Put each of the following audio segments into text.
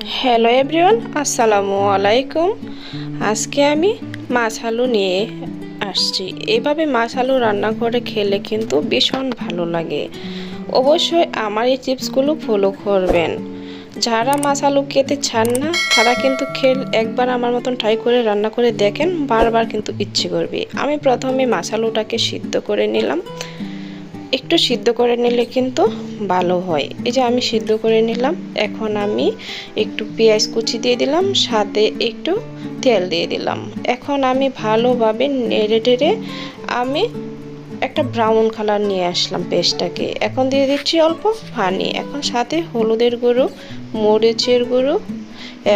Hello everyone আসসালামু আলাইকুম আজকে আমি মাছ আলু নিয়ে আসছি। এভাবে মাছ আলু রান্না করে খেলে কিন্তু ভীষণ ভালো লাগে। অবশ্যই আমার এই টিপসগুলো ফলো করবেন। যারা মাছ আলু খেতে চান না, তারা কিন্তু খেল, একবার আমার মতন ট্রাই করে রান্না করে দেখেন, বারবার কিন্তু ইচ্ছে করবে। আমি প্রথমে মাছ আলুটাকে সিদ্ধ করে নিলাম। একটু সিদ্ধ করে নিলে কিন্তু ভালো হয়। এই যে আমি সিদ্ধ করে নিলাম, এখন আমি একটু পেঁয়াজ কুচি দিয়ে দিলাম, সাথে একটু তেল দিয়ে দিলাম। এখন আমি ভালোভাবে নেড়ে টেড়ে আমি একটা ব্রাউন কালার নিয়ে আসলাম পেস্টটাকে। এখন দিয়ে দিচ্ছি অল্প পানি, এখন সাথে হলুদের গুঁড়ো, মরিচের গুঁড়ো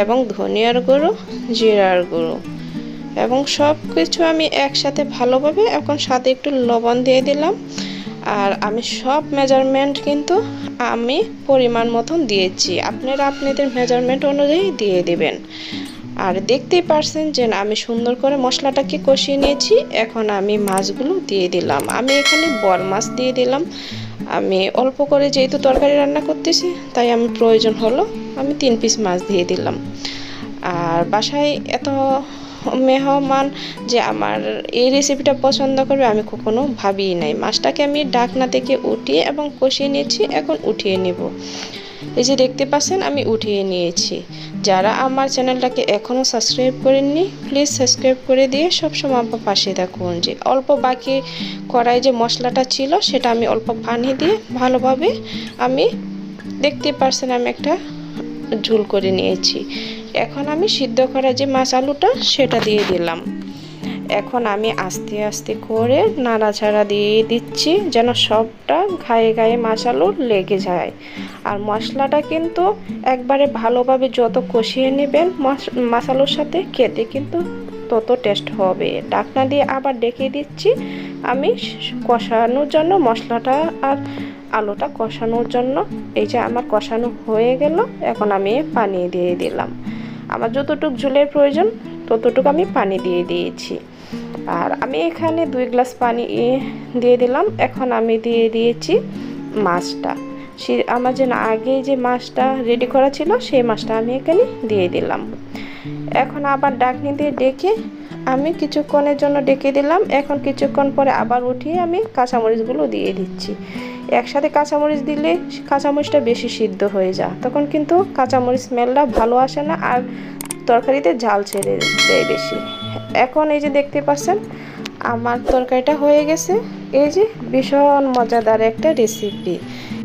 এবং ধনিয়ার গুঁড়ো, জিরার গুঁড়ো এবং সব কিছু আমি একসাথে ভালোভাবে এখন সাথে একটু লবণ দিয়ে দিলাম। আর আমি সব মেজারমেন্ট কিন্তু আমি পরিমাণ মতন দিয়েছি। আপনারা আপনাদের মেজারমেন্ট অনুযায়ী দিয়ে দেবেন। আর দেখতেই পারছেন যে আমি সুন্দর করে মশলাটাকে কষিয়ে নিয়েছি। এখন আমি মাছগুলো দিয়ে দিলাম। আমি এখানে বল মাছ দিয়ে দিলাম। আমি অল্প করে যেহেতু তরকারি রান্না করতেছি, তাই আমি প্রয়োজন হলো আমি তিন পিস মাছ দিয়ে দিলাম। আর বাসায় এত মেহমান যে আমার এই রেসিপিটা পছন্দ করবে, আমি কখনো ভাবিই নাই। মাছটাকে আমি ডাকনা থেকে উঠিয়ে এবং কষিয়ে নিয়েছি, এখন উঠিয়ে নেব। এই যে দেখতে পাচ্ছেন, আমি উঠিয়ে নিয়েছি। যারা আমার চ্যানেলটাকে এখনও সাবস্ক্রাইব করেননি প্লিজ সাবস্ক্রাইব করে দিয়ে সবসময় আমার পাশে থাকুন। যে অল্প বাকি কড়াই যে মশলাটা ছিল, সেটা আমি অল্প পানি দিয়ে ভালোভাবে আমি দেখতে পারছেন আমি একটা ঝুল করে নিয়েছি। এখন আমি সিদ্ধ করা যে মাছ আলুটা, সেটা দিয়ে দিলাম। এখন আমি আস্তে আস্তে করে নাড়াচাড়া দিয়ে দিচ্ছি যেন সবটা গায়ে মাছ আলু লেগে যায়। আর মশলাটা কিন্তু একবারে ভালোভাবে যত কষিয়ে নেবেন মশালোর সাথে খেতে কিন্তু তত টেস্ট হবে। ডাকনা দিয়ে আবার ডেকে দিচ্ছি আমি কষানোর জন্য মশলাটা আর আলুটা কষানোর জন্য। এই যে আমার কষানো হয়ে গেল, এখন আমি পানি দিয়ে দিলাম। আমার যতটুক ঝোলের প্রয়োজন, ততটুকু আমি পানি দিয়ে দিয়েছি। আর আমি এখানে দুই গ্লাস পানি দিয়ে দিলাম। এখন আমি দিয়ে দিয়েছি মাছটা। সে আমার যে আগে যে মাছটা রেডি করা ছিল, সেই মাছটা আমি এখানে দিয়ে দিলাম। এখন আবার ডাকনি দিয়ে ডেকে আমি কিছুক্ষণের জন্য ডেকে দিলাম। এখন কিছুক্ষণ পরে আবার উঠিয়ে আমি কাঁচামরিচগুলো দিয়ে দিচ্ছি। একসাথে কাঁচামরিচ দিলে কাঁচামরিচটা বেশি সিদ্ধ হয়ে যায়। তখন কিন্তু কাঁচামরিচ স্মেলটা ভালো আসে না আর তরকারিতে ঝাল ছেড়ে দেয় বেশি। এখন এই যে দেখতে পাচ্ছেন, আমার তরকারিটা হয়ে গেছে। এই যে ভীষণ মজাদার একটা রেসিপি